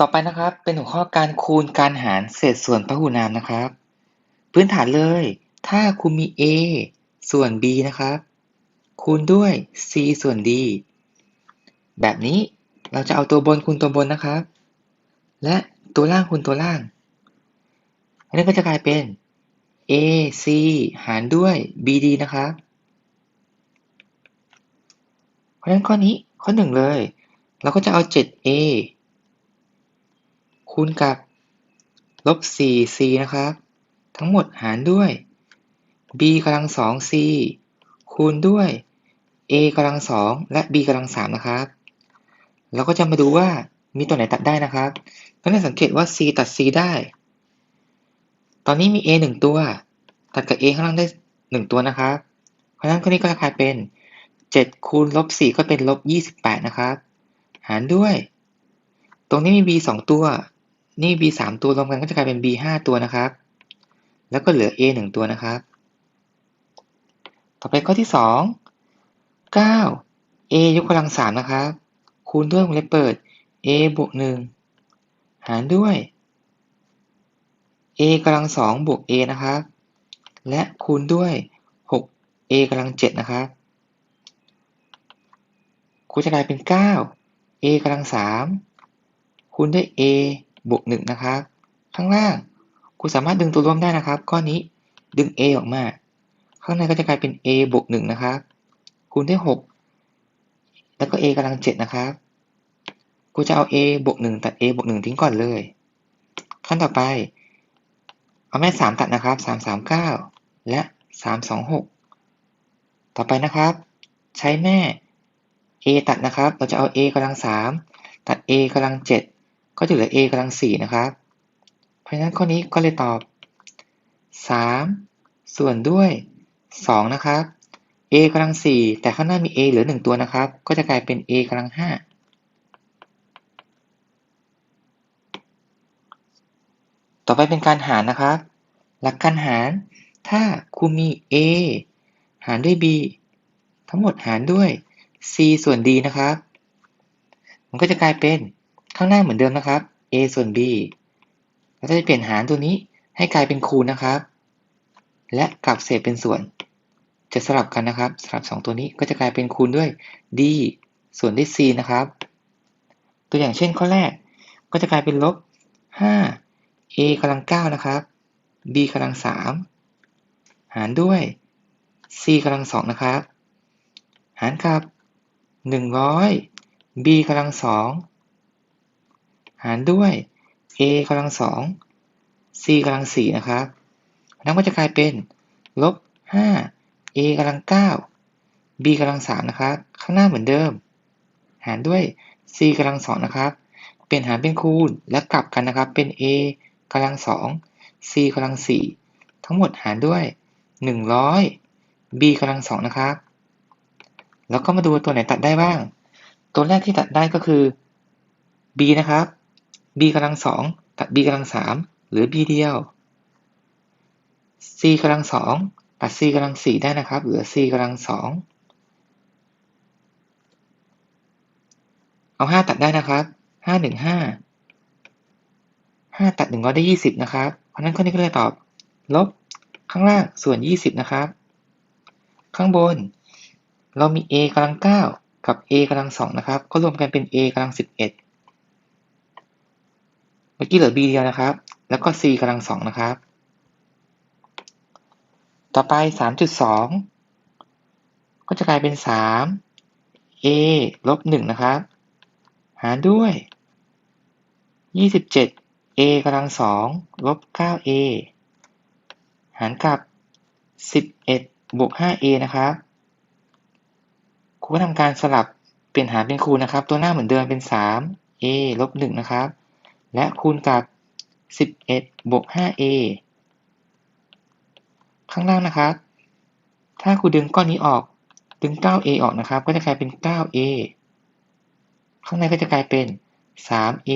ต่อไปนะครับ เป็นหัวข้อการคูณการหารเศษส่วนพหูนามนะครับ พื้นฐานเลย ถ้าคุณมี a ส่วน b นะครับ คูณด้วย c ส่วน d แบบนี้เราจะเอาตัวบนคูณตัวบนนะครับ และตัวล่างคูณตัวล่าง อันนี้ก็จะกลายเป็น a c หารด้วย b d นะครับ เพราะฉะนั้นข้อนี้ข้อหนึ่งเลย เราก็จะเอา 7a คูณกับลบ 4c นะครับ ทั้งหมดหารด้วย b กำลังสอง c คูณด้วย a กำลังสองและ b กำลังสามนะครับเราก็จะมาดูว่ามีตัวไหนตัดได้นะครับก็ให้สังเกตว่า c ตัด c ได้ ตอนนี้มี a หนึ่งตัว ตัดกับ a ข้างล่างได้หนึ่งตัวนะครับ เพราะฉะนั้นข้อนี้ก็จะกลายเป็น 7 คูณลบ 4 ก็เป็นลบ 28 นะครับ หารด้วย ตรงนี้มี b 2 ตัว นี่ b 3ตัวรวมกันก็จะกลายเป็น b 5ตัวนะครับ แล้วก็เหลือ a 1ตัวนะครับ ต่อไปข้อที่2 9 a ยกกำลัง3นะครับ คูณด้วยวงเล็บเปิด a บวก1หารด้วย a กำลัง2บวก a นะครับ และคูณด้วย 6 a กำลัง7นะครับคูณจะกลายเป็น 9 a กำลัง3คูณด้วย a บวก1นะครับข้างล่างคุณสามารถดึงตัวร่วมได้นะครับ ข้อนี้ดึง a ออกมา ข้างในก็จะกลายเป็น a บวก1นะครับคูณด้วย 6 แล้วก็ a กำลัง7นะครับกูจะเอา a บวก1ตัด a บวก1ทิ้งก่อนเลย ขั้นต่อไป เอาแม่ 3 ตัดนะครับ 3 3 9 และ 3 2 6 ต่อไปนะครับ ใช้แม่ a ตัดนะครับ เราจะเอา a กำลัง3ตัด a กำลัง7 ก็จะเหลือ a กำลัง4นะครับ เพราะฉะนั้นข้อนี้ก็เลยตอบ 3 ส่วนด้วย 2 นะครับ a กำลัง4แต่ข้างหน้ามี a เหลือ 1 ตัวนะครับ ก็จะกลายเป็น a กำลัง5ต่อไปเป็นการหารนะครับ หลักการหาร ถ้าคุณมี a หารด้วย b ทั้งหมดหารด้วย c ส่วน d นะครับ มันก็จะกลายเป็น ข้างหน้าเหมือนเดิมนะครับ a ส่วน b เราจะเปลี่ยนหารตัวนี้ให้กลายเป็นคูณนะครับ และกลับเศษเป็นส่วน จะสลับกันนะครับ สลับ 2 ตัวนี้ก็จะกลายเป็นคูณด้วย d ส่วนด้วย c นะครับ ตัวอย่างเช่นข้อแรก ก็จะกลายเป็นลบ 5 a กำลัง9นะครับ b กำลัง3หารด้วย c กำลัง2นะครับ หารกับ 100 b กำลัง2ารด้วย a กำลัง2 c กำลัง4นะครับนั่นก็จะกลายเป็นลบ5 a กำลัง9 b กำลัง3นะครับ ข้างหน้าเหมือนเดิม หารด้วย c กำลัง2นะครับ เปลี่ยนหารเป็นคูณและกลับกันนะครับ เป็น a กำลัง2 c กำลัง4ทั้งหมดหารด้วย 100 b กำลัง2นะครับ แล้วก็มาดูตัวไหนตัดได้บ้าง ตัวแรกที่ตัดได้ก็คือ b นะครับ b กำลัง2ตัด b กำลัง3เหลือ b เดียว c กำลัง2ตัด c กำลัง4ได้นะครับ เหลือ c กำลัง2เอา5ตัดได้นะครับ5 1 5 5ตัด100ได้20นะครับ เพราะฉะนั้นข้อนี้ก็เลยตอบ ลบข้างล่างส่วน20นะครับ ข้างบน เรามี a กำลัง9กับ a กำลัง2นะครับ ก็รวมกันเป็น a กำลัง11เเมื่อกี้เหลือ b เดียวนะครับ แล้วก็ c กำลัง2นะครับ ต่อไป 3.2 ก็จะกลายเป็น 3 a ลบ1นะครับ หารด้วย 27 a กำลัง2ลบ 9a หารกับ 11 บวก 5a นะครับครูก็ทำการสลับเปลี่ยนหารเป็นคูณนะครับ ตัวหน้าเหมือนเดิมเป็น 3a ลบ1นะครับ และคูณกับ 11 บวก 5a ข้างล่างนะครับ ถ้าครูดึงก้อนนี้ออก ดึง 9a ออกนะครับ ก็จะกลายเป็น 9a ข้างในก็จะกลายเป็น 3a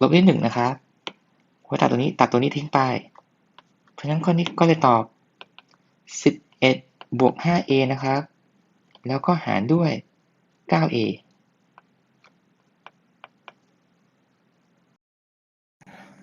ลบด้วย1นะครับครูตัดตัวนี้ตัดตัวนี้ทิ้งไป เพราะฉะนั้นข้อนี้ก็เลยตอบ 11 บวก 5a นะครับ แล้วก็หารด้วย 9a